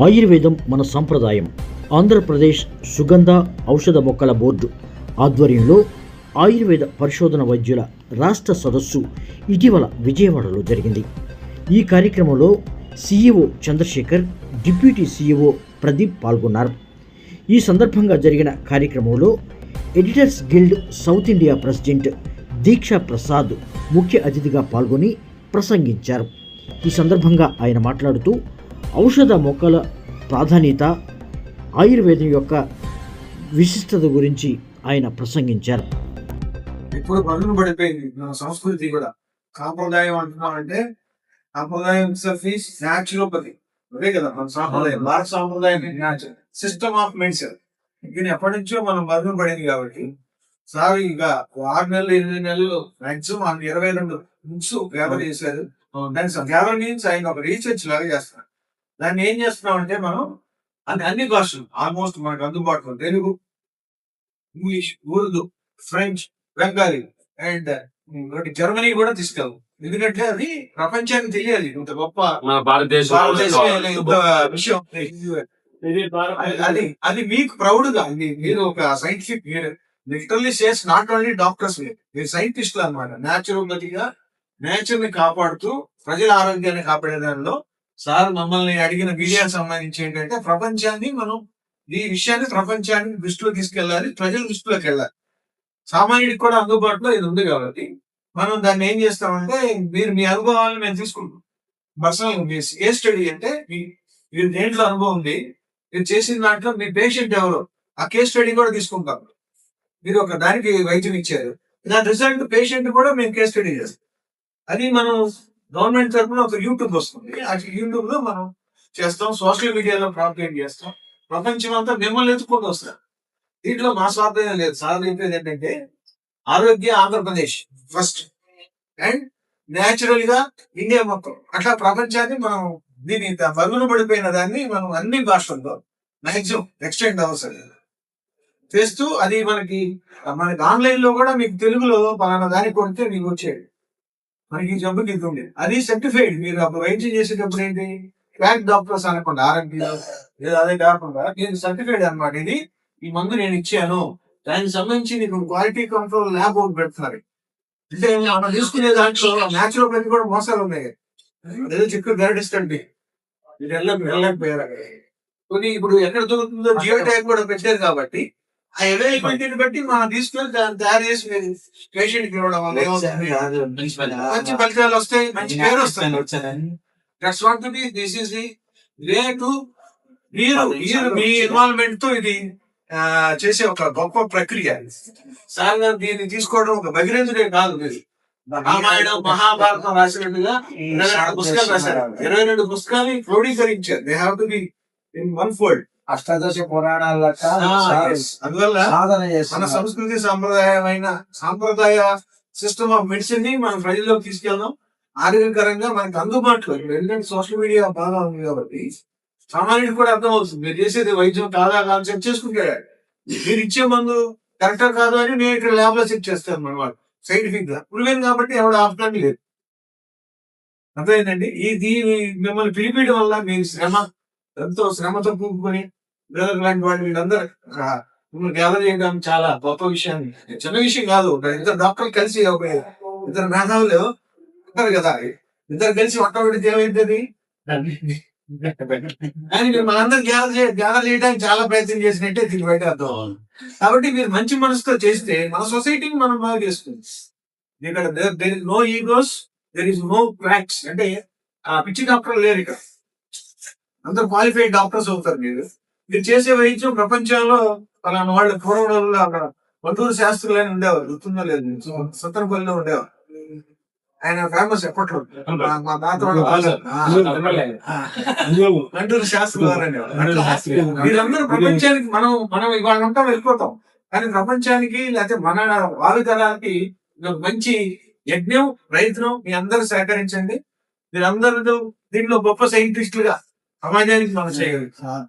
ఆయుర్వేదం మన సంప్రదాయం. ఆంధ్రప్రదేశ్ సుగంధ ఔషధ మొక్కల బోర్డు ఆధ్వర్యంలో ఆయుర్వేద పరిశోధన వైద్యుల రాష్ట్ర సదస్సు ఇటీవల విజయవాడలో జరిగింది. ఈ కార్యక్రమంలో CEO Chandrashekar deputy CEO Pradeep పాల్గొన్నారు. ఈ సందర్భంగా జరిగిన కార్యక్రమంలో editors guild South India president Deeksha Prasad ముఖ్య అతిథిగా పాల్గొని ప్రసంగించారు. ఈ సందర్భంగా ఆయన మాట్లాడుతూ ఔషధ మొక్కల ప్రాధాన్యత ఆయుర్వేదం యొక్క విశిష్టత గురించి ఆయన ప్రసంగించారు. ఇప్పుడు పనులు పడిపోయింది మన సంస్కృతి కూడా. సాంప్రదాయం అంటున్నామంటే సాంప్రదాయం ఈస్ న్యాచురోపతి అదే కదా మన సాంప్రదాయం భారత సాంప్రదాయం సిస్టమ్ ఆఫ్ మెడిసిన్ దీని ఎప్పటి నుంచో మనం మరుగున పడింది కాబట్టి సార్ ఇక ఆరు నెలలు ఎనిమిది నెలలు మాక్సిమం ఇరవై రెండు నుంచి గ్యాదర్ చేశారు. దాని గ్యాదర్ మీన్స్ ఆయన ఒక రీసెర్చ్ లాగా చేస్తున్నారు. దాన్ని ఏం చేస్తున్నాం అంటే మనం అన్ని అన్ని భాషలు ఆల్మోస్ట్ మనకు అందుబాటులో Telugu English Urdu French Bengali and Germany కూడా తీసుకెళ్ళం ఎందుకంటే అది ప్రపంచానికి తెలియాలి. ఇంత గొప్ప విషయం. అది అది మీకు ప్రౌడ్గా మీరు ఒక scientific literally says not only doctors మీరు సైంటిస్టులు అనమాట న్యాచురోపతిగా నేచర్ని కాపాడుతూ ప్రజల ఆరోగ్యాన్ని కాపాడే దానిలో సార్ మమ్మల్ని అడిగిన మీడియా సంబంధించి ఏంటంటే ప్రపంచాన్ని మనం ఈ విషయాన్ని ప్రపంచాన్ని దృష్టిలో తీసుకెళ్ళాలి ప్రజల దృష్టిలోకి వెళ్ళాలి. సామాన్యుడికి కూడా అందుబాటులో ఇది ఉంది కాబట్టి మనం దాన్ని ఏం చేస్తామంటే మీరు మీ అనుభవాలను మేము తీసుకుంటాం. పర్సనల్ మీ ఏ స్టడీ అంటే మీ మీరు దేంట్లో అనుభవం ఉంది మీరు చేసిన దాంట్లో మీ పేషెంట్ ఎవరు ఆ కేస్ స్టడీ కూడా తీసుకుంటాం. మీరు ఒక దానికి వైద్యం ఇచ్చారు. దాని రిజల్ట్ పేషెంట్ కూడా మేము కేస్ స్టడీ చేస్తాం. అది మనం గవర్నమెంట్ తరఫున ఒక యూట్యూబ్ వస్తుంది. ఆ యూట్యూబ్లో మనం చేస్తాం సోషల్ మీడియాలో ప్రాపగేట్ చేస్తాం. ప్రపంచం అంతా మిమ్మల్ని ఎత్తుకుంటూ వస్తారు. దీంట్లో మా స్వార్థం లేదు. సార్ చెప్పేది ఏంటంటే ఆరోగ్య ఆంధ్రప్రదేశ్ ఫస్ట్. అండ్ న్యాచురల్గా ఇండియా మొత్తం. అట్లా ప్రపంచాన్ని మనం దీని మరుగున పడిపోయిన దాన్ని మనం అన్ని భాషల్లో మ్యాక్సిమం ఎక్స్టెండ్ అవసరం చేస్తూ అది మనకి మనకి ఆన్లైన్లో కూడా మీకు తెలుగులో పలానా దాన్ని కొడితే మీకు వచ్చేది. మనకి ఈ జబ్బుకి ఇది ఉంది అది సర్టిఫైడ్ మీరు అప్పుడు వైద్యం చేసేటప్పుడు ఏంటి? క్వాక్ డాక్టర్స్ అనుకోండి ఆరోగ్య లేదా అదే కాకుండా నేను సర్టిఫైడ్ అన్నమాట. ఇది ఈ మందు నేను ఇచ్చాను. దానికి సంబంధించి నీకు క్వాలిటీ కంట్రోల్ ల్యాబ్ ఒకటి పెడుతున్నారు. అంటే మనం తీసుకునే దాంట్లో న్యాచురోపతి కూడా మోసాలు ఉన్నాయి. ఏదో చిక్కు గరడిస్తండి ఇది వెళ్ళకపోయారు కొన్ని ఇప్పుడు ఎక్కడ దొరుకుతుందో జియో ట్యాగ్ కూడా పెట్టారు కాబట్టి ఆ అవైలబిలిటీని బట్టి మనం తీసుకొని దాన్ని తయారు చేసి పేషెంట్ ఇవ్వడం వల్ల ఏమవుతుంది? మంచి ఫలితాలు వస్తాయి మంచి పేరు వస్తుంది. That's what be this is the way to మీరు మీరు మీ ఇన్వాల్వ్మెంట్తో ఇది ఆ, చేసే ఒక గొప్ప ప్రక్రియ సార్ దీన్ని తీసుకోవడం ఒక భగీరథుడే కాదు మీరు. రామాయణం మహాభారతం రాసినట్టుగా ఇరవై రెండు పుస్తకాలు రాశారు. ఇరవై రెండు పుస్తకాలు క్రోడీకరించారు. They have to be in one fold అష్టాదశ పురాణాల లెక్క అందువల్ల సాధన మన సంస్కృతి సాంప్రదాయమైన సాంప్రదాయ సిస్టమ్ ఆఫ్ మెడిసిన్ని మనం ప్రజల్లోకి తీసుకెళ్దాం. ఆరోగ్యకరంగా మనకి అందుబాటులో ఎందుకంటే సోషల్ మీడియా బాగా ఉంది కాబట్టి సామాన్యుడికి కూడా అర్థం అవుతుంది మీరు చేసేది వైద్యం కాదా కాదు చెక్ చేసుకుంటాడు మీరు ఇచ్చే మందు కరెక్టా కాదు అని నేను ఇక్కడ ల్యాబ్లో చెక్ చేస్తాను మన వాళ్ళు సైంటిఫిక్గా. ప్రూవెన్ కాబట్టి ఎవడు ఆపడానికి లేదు. అర్థమైందండి? ఈ దీని మిమ్మల్ని పిలిపించడం వల్ల మీ శ్రమ ఎంతో శ్రమతో కూడుకొని బ్రదర్ లాంటి వాళ్ళు వీళ్ళందరూ మిమ్మల్ని గ్యాదర్ చేయడం చాలా గొప్ప విషయం. చిన్న విషయం కాదు ఇద్దరు డాక్టర్లు కలిసి ఒక ఇద్దరు మేధావులు ఉంటారు కదా. ఇద్దరు కలిసి ఒట్టబడితే ఏమైతుంది కానీ మీరు మనందరూ గ్యాదర్ చే గ్యాదర్ చేయడానికి చాలా ప్రయత్నం చేసినట్టే దీని బయట అర్థం కాబట్టి మీరు మంచి మనసుతో చేస్తే మన సొసైటీని మనం బాగా చేస్తుంది. ఇక్కడ there is no egos there is no cracks అంటే ఆ పిచ్చి డాక్టర్ లేరు ఇక్కడ. అందరు క్వాలిఫైడ్ డాక్టర్స్ అవుతారు మీరు. మీరు చేసే వైద్యం ప్రపంచంలో పలానా వాళ్ళు పూర్వంలో అక్కడ వంటూరు శాస్త్రులు అని ఉండేవారు. గుర్తుందో లేదు సత్తనపల్లిలో ఉండేవారు. ఆయన ఫేమస్ ఎప్పట్లో? మా- తాత వంటూరు శాస్త్రులు గారు అనేవారు. వీళ్ళందరూ ప్రపంచానికి మనం మనం ఇవాళ ఉంటాం వెళ్ళిపోతాం. కానీ ప్రపంచానికి లేకపోతే మన ఒక మంచి యజ్ఞం రైతును మీ అందరూ సహకరించండి. మీరందరూ దీంట్లో గొప్ప సైంటిస్టులుగా సమాజానికి మనం చేయగలుగుతాం.